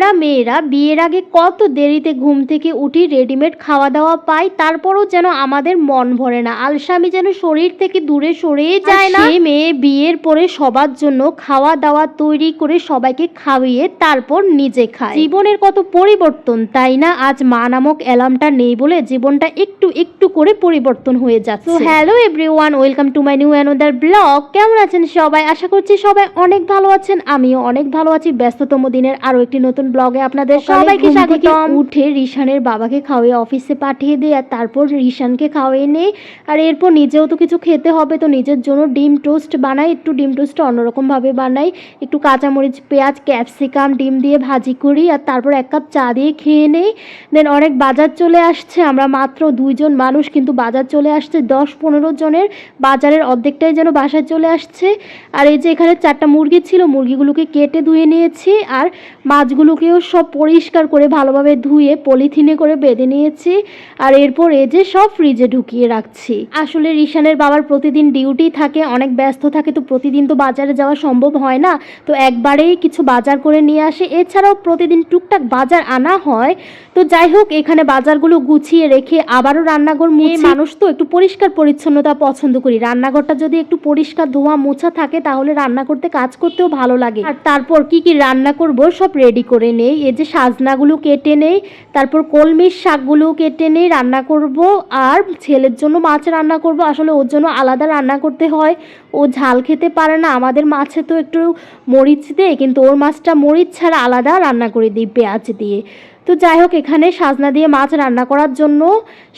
আমরা মেয়েরা বিয়ের আগে কত দেরিতে ঘুম থেকে উঠি রেডিমেড খাওয়া দাওয়া পাই তারপরও যেন আমাদের মন ভরে না। আলসামি যেন শরীর থেকে দূরে সরেই যায় না। মেয়ে বিয়ের পরে সবার জন্য খাওয়া দাওয়া তৈরি করে সবাইকে খাওয়িয়ে তারপর নিজে খায়। জীবনের কত পরিবর্তন তাই না? আজ মা নামক অ্যালার্মটা নেই বলে জীবনটা একটু একটু করে পরিবর্তন হয়ে যাচ্ছে। Hello everyone welcome to my new another blog কেমন আছেন সবাই? আশা করছি সবাই অনেক ভালো আছেন আমিও অনেক ভালো আছি। ব্যস্ততম দিনের আরও একটি নতুন ব্লগে আপনাদের সবাইকে স্বাগতম। উঠে রিশানের বাবাকে খাওয়িয়ে অফিসে পাঠিয়ে দিয়ে আর তারপর রিশানকে খাওয়িয়ে নেই। আর এরপর নিজেও তো কিছু খেতে হবে তো নিজের জন্য ডিম টোস্ট বানাই একটু ডিম টোস্টটা অন্যরকম ভাবে বানাই। একটু কাঁচামরিচ পেঁয়াজ ক্যাপসিকাম ডিম দিয়ে ভাজি করি আর তারপর এক কাপ চা দিয়ে খেয়ে নেই। দেন অনেক বাজার চলে আসছে আমরা মাত্র দুইজন মানুষ কিন্তু বাজার চলে আসছে দশ পনেরো জনের। বাজারের অর্ধেকটাই যেন বাসায় চলে আসছে। আর এই যে এখানে চারটা মুরগি ছিল মুরগিগুলোকে কেটে ধুয়ে নিয়েছি আর মাছগুলোকেও সব পরিষ্কার করে ভালোভাবে ধুয়ে পলিথিনে করে বেঁধে নিয়েছি আর এরপর এই যে সব ফ্রিজে ঢুকিয়ে রাখছি। আসলে রিশানের বাবার প্রতিদিন ডিউটি থাকে অনেক ব্যস্ত থাকে তো প্রতিদিন তো বাজারে যাওয়া সম্ভব হয় না। তো একবারেই কিছু বাজার করে নিয়ে আসে। এছাড়াও প্রতিদিন টুকটাক বাজার আনা হয়। তো যাই হোক এখানে বাজারগুলো গুছিয়ে রেখে আবারও রান্নাঘর মুছে। মানুষ তো একটু পরিষ্কার পরিচ্ছন্নতা পছন্দ করি। রান্নাঘরটা যদি একটু পরিষ্কার ধোয়া মোছা থাকে তাহলে রান্না করতে কাজ করতেও ভালো লাগে। আর তারপর কি কি রান্না করব সব রেডি করে নেই। এই যে সাজনাগুলো কেটে নেই, তারপর কলমির শাকগুলো কেটে নেই, রান্না করব। আর ছেলের জন্য মাছ রান্না করব। আসলে ওর জন্য আলাদা রান্না করতে হয়। ও ঝাল খেতে পারে না। আমাদের মাছে তো একটু মরিচ দেয়, কিন্তু ওর মাছটা মরিচ ছাড়া আলাদা রান্না করে দিই পেঁয়াজ দিয়ে। তো যাই হোক, এখানে সাজনা দিয়ে মাছ রান্না করার জন্য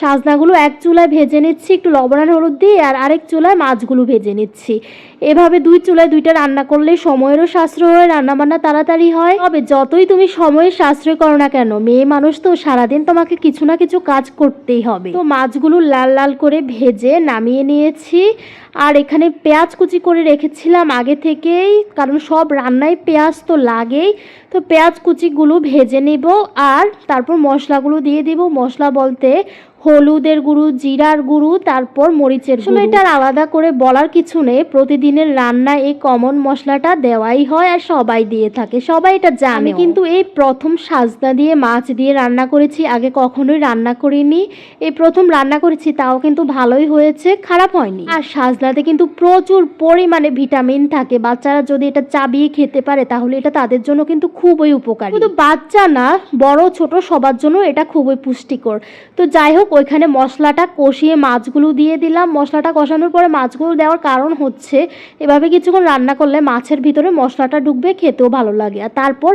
সাজনাগুলো এক চুলায় ভেজে নিচ্ছি। একটু লবণ আর হলুদ দিয়ে, আর আরেক চুলায় মাছগুলো ভেজে নিচ্ছি। এভাবে দুই চুলায় দুইটা রান্না করলে সময়েরও সাশ্রয় হয়, রান্নাবান্না তাড়াতাড়ি হয়। তবে যতই তুমি সময়ের সাশ্রয় করো না কেন, মেয়ে মানুষ তো সারাদিন তোমাকে কিছু না কিছু কাজ করতেই হবে। তো মাছগুলো লাল লাল করে ভেজে নামিয়ে নিয়েছি। আর এখানে পেঁয়াজ কুচি করে রেখেছিলাম আগে থেকেই, কারণ সব রান্নায় পেঁয়াজ তো লাগেই। তো পেঁয়াজ কুচিগুলো ভেজে নেব আর তারপর মশলাগুলো দিয়ে দিব। মশলা বলতে হলুদের গুঁড়ো জিরার গুঁড়ো তারপর মরিচের গুঁড়ো। এটার আলাদা করে বলার কিছু নেই। প্রতিদিনের রান্নায় এই কমন মশলাটা দেওয়াই হয় আর সবাই দিয়ে থাকে। সবাই এটা জানে কিন্তু এই প্রথম সাজনা দিয়ে মাছ দিয়ে রান্না করেছি আগে কখনোই রান্না করিনি। এই প্রথম রান্না করেছি তাও কিন্তু ভালোই হয়েছে খারাপ হয়নি। আর সাজনাতে কিন্তু প্রচুর পরিমাণে ভিটামিন থাকে। বাচ্চারা যদি এটা চাবিয়ে খেতে পারে তাহলে এটা তাদের জন্য কিন্তু খুবই উপকারী। কিন্তু বাচ্চা না বড় ছোট সবার জন্য এটা খুবই পুষ্টিকর। তো যাই হোক ওইখানে মশলাটা কষিয়ে মাছগুলো দিয়ে দিলাম। মশলাটা কষানোর পরে মাছগুলো দেওয়ার কারণ হচ্ছে, এভাবে কিছুক্ষণ রান্না করলে মাছের ভিতরে মশলাটা ঢুকবে, খেতেও ভালো লাগে। আর তারপর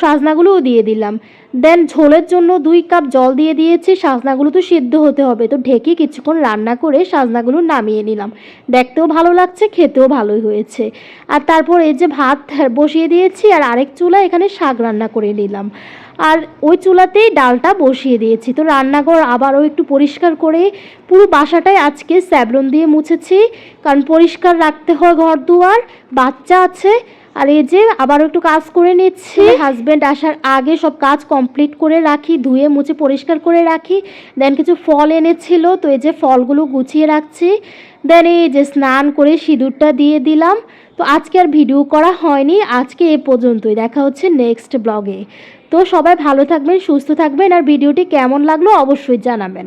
সাজনাগুলোও দিয়ে দিলাম। দেন ঝোলের জন্য দুই কাপ জল দিয়ে দিয়েছি। সাজনাগুলো তো সিদ্ধ হতে হবে, তো ঢেকে কিছুক্ষণ রান্না করে সাজনাগুলো নামিয়ে নিলাম। দেখতেও ভালো লাগছে, খেতেও ভালোই হয়েছে। আর তারপর এই যে ভাত বসিয়ে দিয়েছি, আর আরেক চুলা এখানে শাক রান্না করে নিলাম। আর ওই চুলাতেই ডালটা বসিয়ে দিয়েছি। তো রান্নাঘর আবারও একটু পরিষ্কার করে পুরো বাসাটাই আজকে স্যাবলন দিয়ে মুছেছি। কারণ পরিষ্কার রাখতে হয় ঘর দুয়ার বাচ্চা আছে আর এই যে আবারও একটু কাজ করে নিচ্ছি। হাজবেন্ড আসার আগে সব কাজ কমপ্লিট করে রাখি ধুয়ে মুছে পরিষ্কার করে রাখি। দেন কিছু ফল এনেছিল তো এই যে ফলগুলো গুছিয়ে রাখছি। দেন এই যে স্নান করে সিঁদুরটা দিয়ে দিলাম। তো আজকে আর ভিডিও করা হয়নি আজকে এ পর্যন্তই। দেখা হচ্ছে নেক্সট ব্লগে তো সবাই ভালো থাকবেন সুস্থ থাকবেন আর ভিডিওটি কেমন লাগল অবশ্যই জানাবেন।